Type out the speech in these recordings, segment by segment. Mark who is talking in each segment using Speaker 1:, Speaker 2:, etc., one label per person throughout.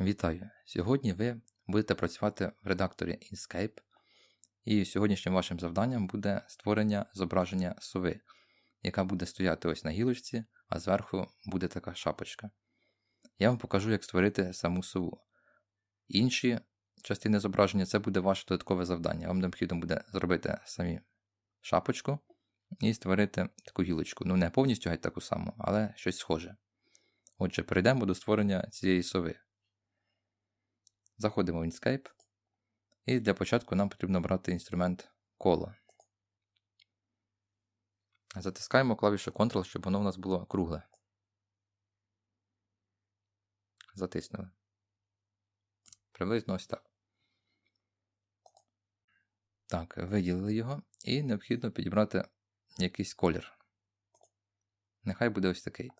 Speaker 1: Вітаю! Сьогодні ви будете працювати в редакторі Inkscape, і сьогоднішнім вашим завданням буде створення зображення сови, яка буде стояти ось на гілочці, а зверху буде така шапочка. Я вам покажу, як створити саму сову. Інші частини зображення це буде ваше додаткове завдання. Вам необхідно буде зробити самі шапочку і створити таку гілочку. Ну, не повністю геть таку саму, але щось схоже. Отже, перейдемо до створення цієї сови. Заходимо в Inkscape. І для початку нам потрібно брати інструмент коло. Затискаємо клавішу Ctrl, щоб воно у нас було кругле. Затиснули. Приблизно ось так. Так, виділили його і необхідно підібрати якийсь колір. Нехай буде ось такий.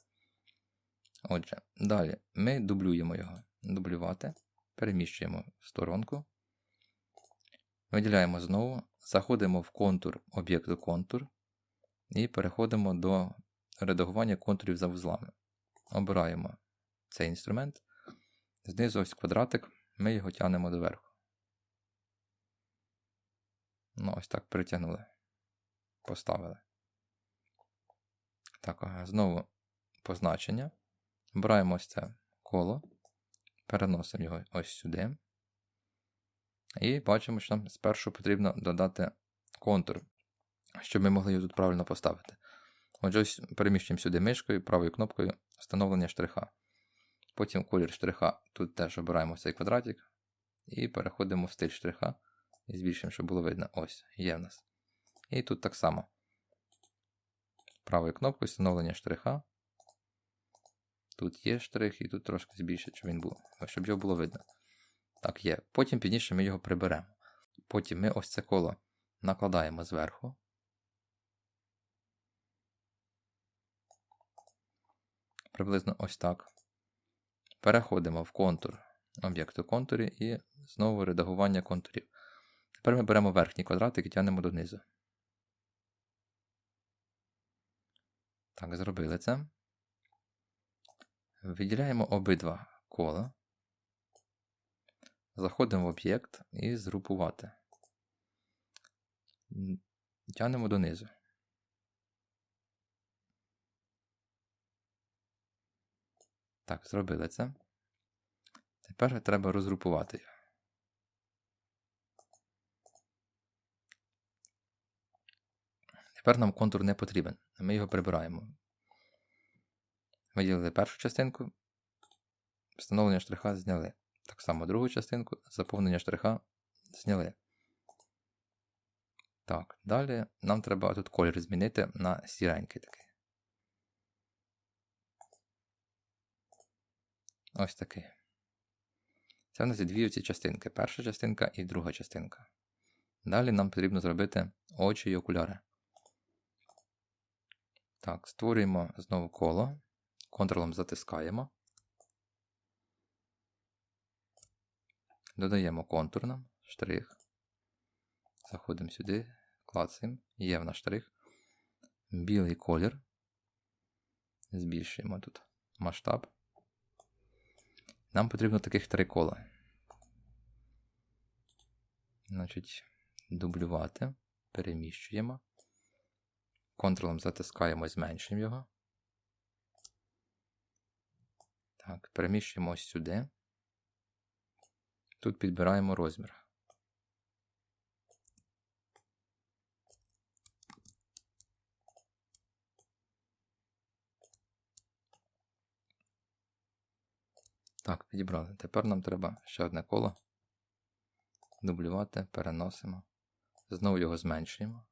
Speaker 1: Отже, далі ми дублюємо його. Дублювати. Переміщуємо в сторонку. Виділяємо знову, заходимо в контур об'єкту контур і переходимо до редагування контурів за вузлами. Обираємо цей інструмент. Знизу ось квадратик, ми його тягнемо доверху. Ну, ось так притягнули. Поставили. Так, знову позначення. Обираємо ось це коло. Переносимо його ось сюди. І бачимо, що нам спершу потрібно додати контур, щоб ми могли його тут правильно поставити. Отже, ось переміщуємо сюди мишкою, правою кнопкою встановлення штриха. Потім колір штриха. Тут теж обираємо цей квадратик. І переходимо в стиль штриха. І збільшуємо, щоб було видно. Ось, є в нас. І тут так само. Правою кнопкою встановлення штриха. Тут є штрих, і тут трошки збільшить, щоб він був, щоб його було видно. Так, є. Потім пізніше ми його приберемо. Потім ми ось це коло накладаємо зверху. Приблизно ось так. Переходимо в контур об'єкту контурі і знову редагування контурів. Тепер ми беремо верхній квадратик і тягнемо донизу. Так, зробили це. Виділяємо обидва кола. Заходимо в об'єкт і згрупувати. Тянемо донизу. Так, зробили це. Тепер треба розгрупувати його. Тепер нам контур не потрібен. Ми його прибираємо. Виділили першу частинку, встановлення штриха зняли. Так само другу частинку, заповнення штриха зняли. Так, далі нам треба тут колір змінити на сіренький такий. Ось такий. Це в нас дві оці частинки. Перша частинка і друга частинка. Далі нам потрібно зробити очі і окуляри. Так, створюємо знову коло. Контролем затискаємо. Додаємо контур нам, штрих. Заходимо сюди, клацаємо, є в нас штрих. Білий колір. Збільшуємо тут масштаб. Нам потрібно таких три кола. Значить, дублювати, переміщуємо. Контролем затискаємо зменшуємо його. Так, переміщуємо ось сюди. Тут підбираємо розмір. Так, підібрали. Тепер нам треба ще одне коло. Дублювати, переносимо. Знову його зменшуємо.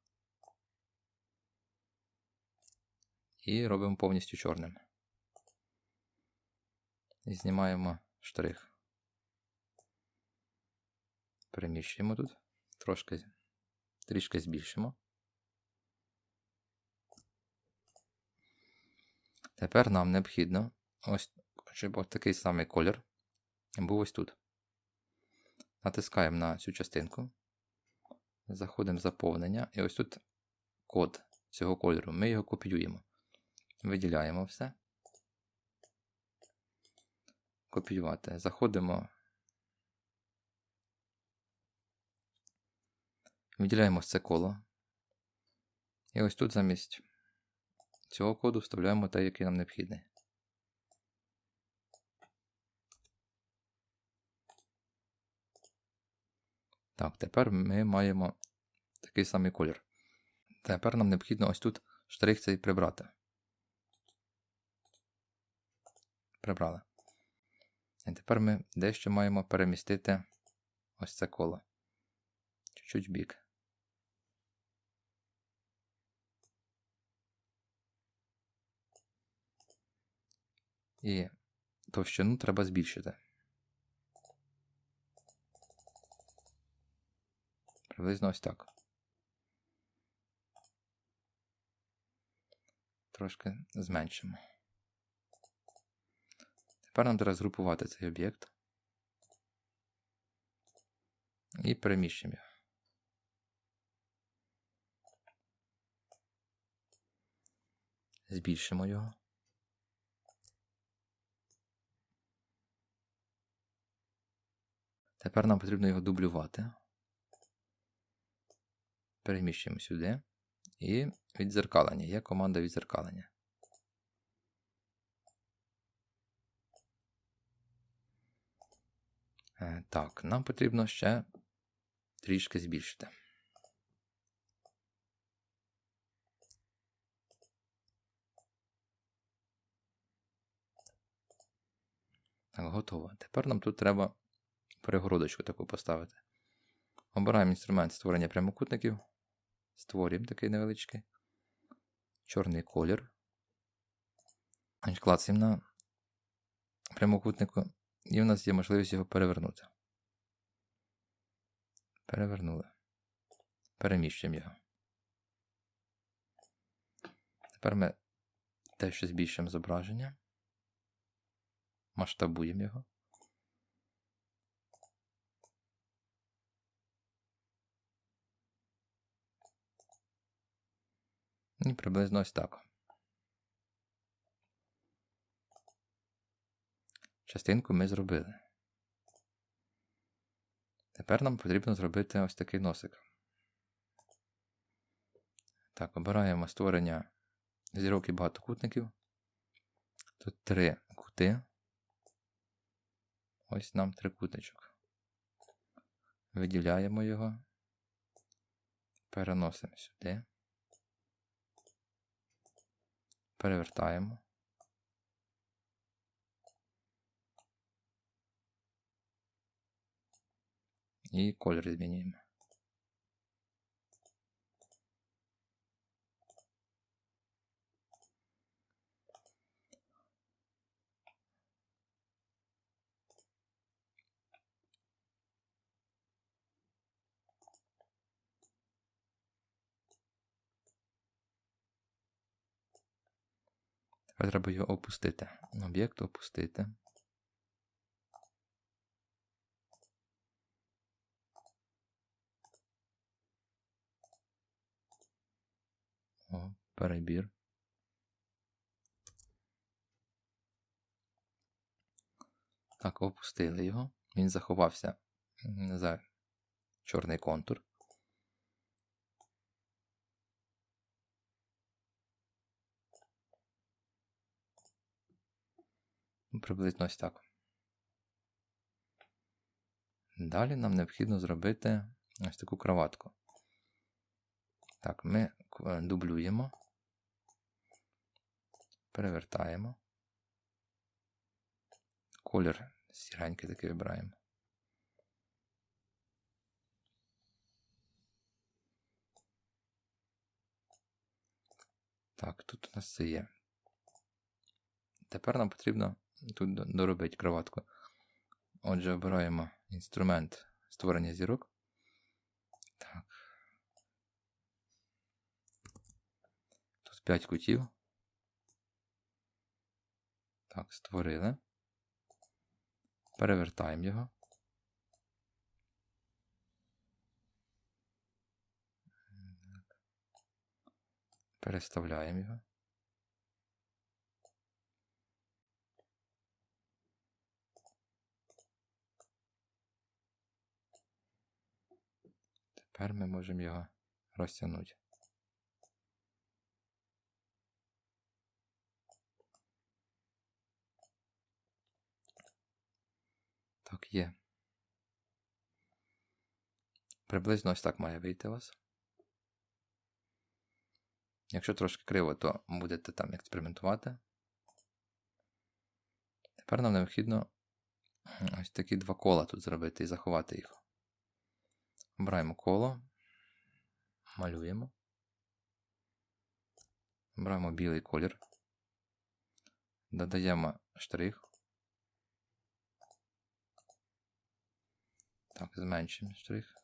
Speaker 1: І робимо повністю чорним. І знімаємо штрих. Переміщуємо тут, трошки трішки збільшимо. Тепер нам необхідно ось, щоб ось такий самий колір був ось тут. Натискаємо на цю частинку, заходимо в заповнення, і ось тут код цього кольору. Ми його копіюємо. Виділяємо все. Копіювати. Заходимо. Виділяємо це коло. І ось тут замість цього коду вставляємо той, який нам необхідний. Так, тепер ми маємо такий самий колір. Тепер нам необхідно ось тут штрих цей прибрати. Прибрали. І тепер ми дещо маємо перемістити ось це коло. Чуть-чуть бік. І товщину треба збільшити. Приблизно ось так. Трошки зменшимо. Тепер нам треба згрупувати цей об'єкт і переміщимо його. Збільшимо його. Тепер нам потрібно його дублювати. Переміщуємо сюди. І відзеркалення. Є команда відзеркалення. Так, нам потрібно ще трішки збільшити. Так, готово. Тепер нам тут треба перегородочку таку поставити. Обираємо інструмент створення прямокутників. Створюємо такий невеличкий. Чорний колір. Клацаємо на прямокутнику. І в нас є можливість його перевернути. Перевернули. Переміщуємо його. Тепер ми дещо збільшуємо зображення. Масштабуємо його. І приблизно ось так. Частинку ми зробили. Тепер нам потрібно зробити ось такий носик. Так, обираємо створення зірок і багатокутників. Тут три кути. Ось нам трикутничок. Виділяємо його. Переносимо сюди. Перевертаємо. І колір змінюємо. Треба його опустити. Об'єкт опустити. О, перебір. Так, опустили його. Він заховався за чорний контур. Приблизно ось так. Далі нам необхідно зробити ось таку кроватку. Так, ми дублюємо, перевертаємо. Колір сіренький такий вибираємо. Так, тут у нас це є. Тепер нам потрібно тут доробити кроватку. Отже, обираємо інструмент створення зірок. Так. Тут 5 кутів. Так, створили. Перевертаємо його. Переставляємо його. Тепер ми можемо його розтягнути. Так, є. Приблизно ось так має вийти у вас. Якщо трошки криво, то будете там експериментувати. Тепер нам необхідно ось такі два кола тут зробити і заховати їх. Обираємо коло, малюємо. Обираємо білий колір. Додаємо штрих. Так, зменшимо штрих.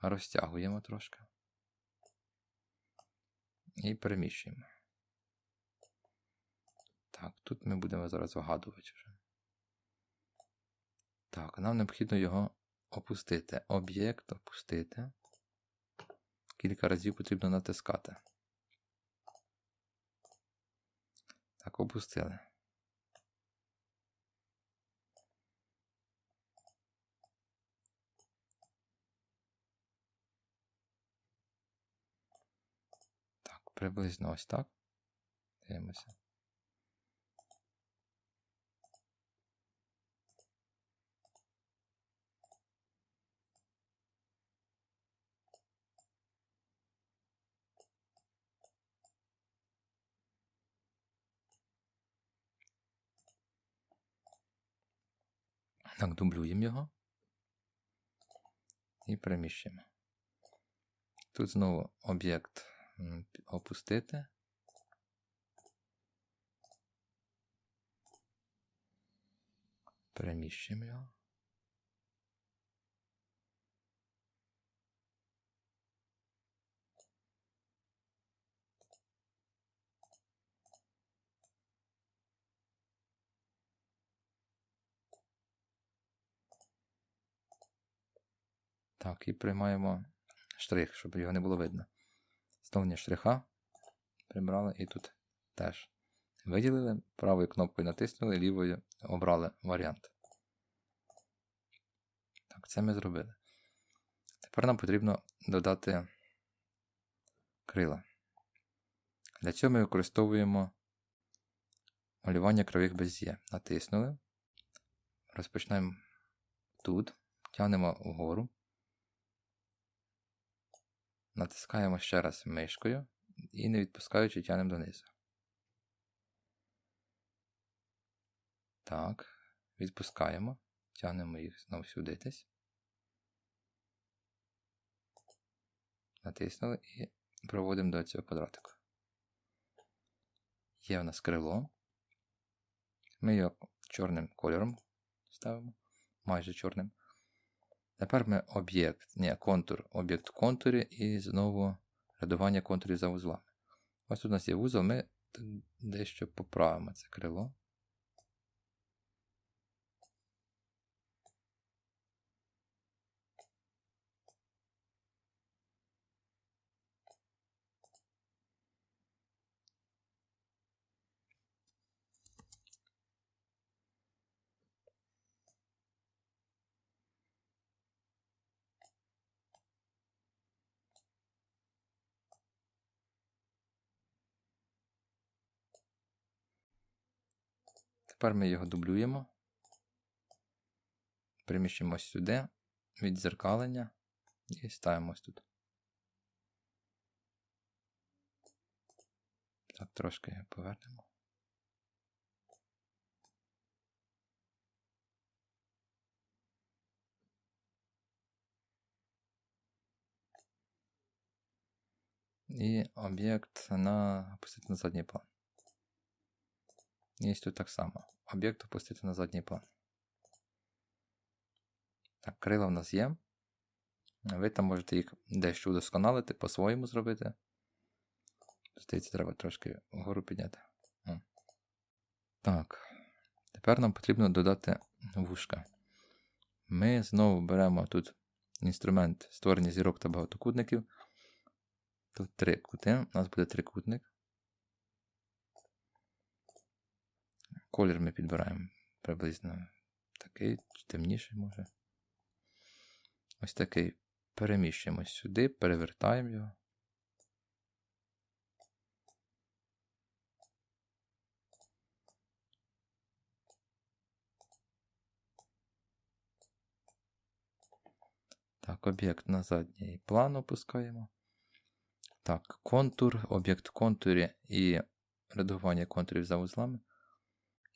Speaker 1: Розтягуємо трошки. І переміщуємо. Так, тут ми будемо зараз вигадувати вже. Так, нам необхідно його опустити. Об'єкт опустити. Кілька разів потрібно натискати. Так, опустили. Так, приблизно ось так. Дивимося. Так, дублюємо його і переміщуємо. Тут знову об'єкт опустити. Переміщуємо його. Так, і приймаємо штрих, щоб його не було видно. Знову штриха прибрали і тут теж. Виділили, правою кнопкою натиснули, лівою обрали варіант. Так, це ми зробили. Тепер нам потрібно додати крила. Для цього ми використовуємо малювання кривих без є. Натиснули. Розпочнемо тут, тягнемо вгору. Натискаємо ще раз мишкою і не відпускаючи тягнемо донизу. Так, відпускаємо, тягнемо їх знову сюди десь. Натиснули і проводимо до цього квадратику. Є в нас крило. Ми його чорним кольором ставимо, майже чорним. Тепер ми об'єкт, ні, контур, об'єкт в контурі і знову рядування контурів за вузлами. Ось тут у нас є вузол, ми дещо поправимо це крило. Тепер ми його дублюємо. Приміщимо сюди, віддзеркалення і ставимо ось тут. Так, трошки повернемо. І об'єкт на на задній план. І тут так само. Об'єкт опустити на задній план. Так, крила в нас є. Ви там можете їх дещо удосконалити, по-своєму зробити. Здається, треба трошки вгору підняти. Так. Тепер нам потрібно додати вушка. Ми знову беремо тут інструмент створення зірок та багатокутників. Тут три кути. У нас буде трикутник. Колір ми підбираємо приблизно такий, темніший може. ось такий. Переміщуємо сюди, перевертаємо його. Так, об'єкт на задній план опускаємо. Так, контур, об'єкт контурі і редагування контурів за вузлами.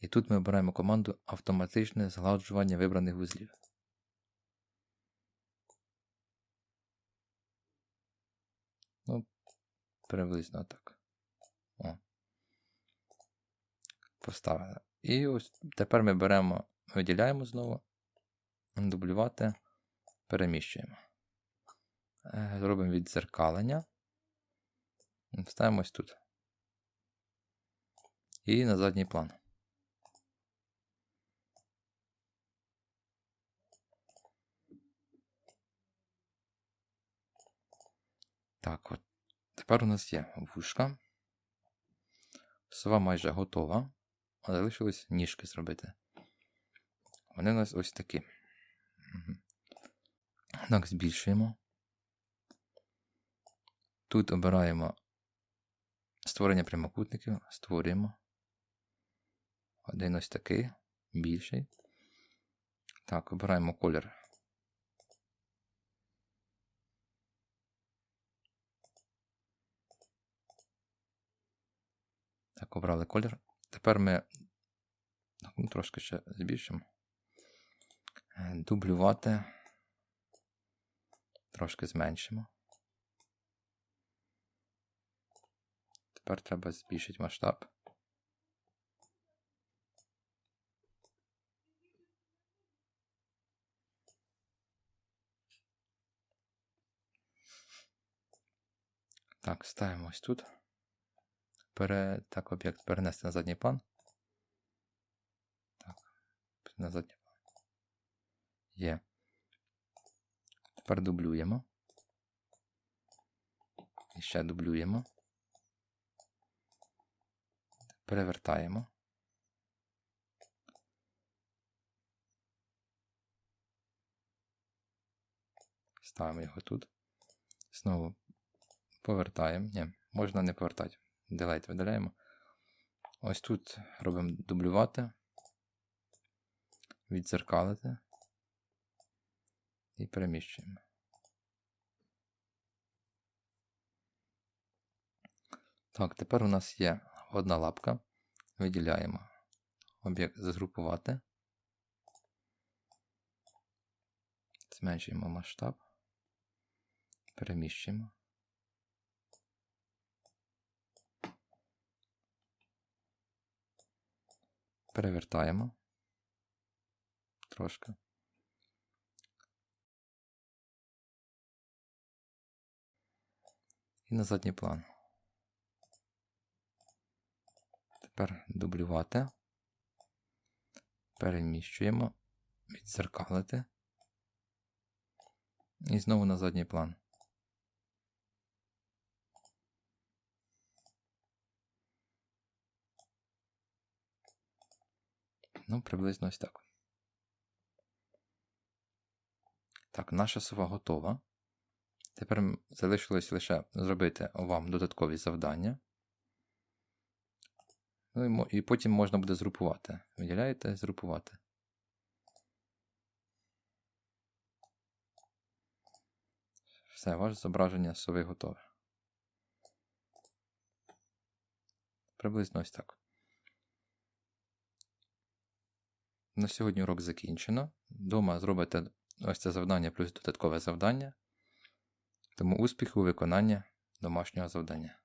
Speaker 1: І тут ми обираємо команду автоматичне згладжування вибраних вузлів. Ну, приблизно так. О. Поставили. І ось тепер ми беремо, виділяємо знову, дублювати, переміщуємо. Е, Зробимо віддзеркалення. Ставимо ось тут. І на задній план. Так, от. Тепер у нас є вушка. Сова майже готова. Залишилось ніжки зробити. Вони у нас ось такі. Так, збільшуємо. Тут обираємо створення прямокутників, створюємо. Один ось такий, більший. Так, обираємо колір. Так, обрали колір. Тепер ми ну, трошки ще збільшимо. Е, дублювати. Трошки зменшимо. Тепер треба збільшити масштаб. Так, ставимо ось тут. Пере... Так, об'єкт перенести на задній план. Так, на задній план. Є. Тепер дублюємо. І ще дублюємо. Перевертаємо. Ставимо його тут. Знову повертаємо. Ні, можна не повертати. Делайт видаляємо. Ось тут робимо дублювати, відзеркалити і переміщуємо. Так, тепер у нас є одна лапка. Виділяємо об'єкт згрупувати. Зменшуємо масштаб, переміщуємо. Перевертаємо трошки. І на задній план. Тепер дублювати. Переміщуємо, відзеркалити. І знову на задній план. Ну, приблизно ось так. Так, наша сова готова. Тепер залишилось лише зробити вам додаткові завдання. Ну і потім можна буде згрупувати. Виділяєте, згрупувати. Все, ваше зображення сови готове. Приблизно ось так. На сьогодні урок закінчено. Дома зробите ось це завдання плюс додаткове завдання. Тому успіху у виконанні домашнього завдання.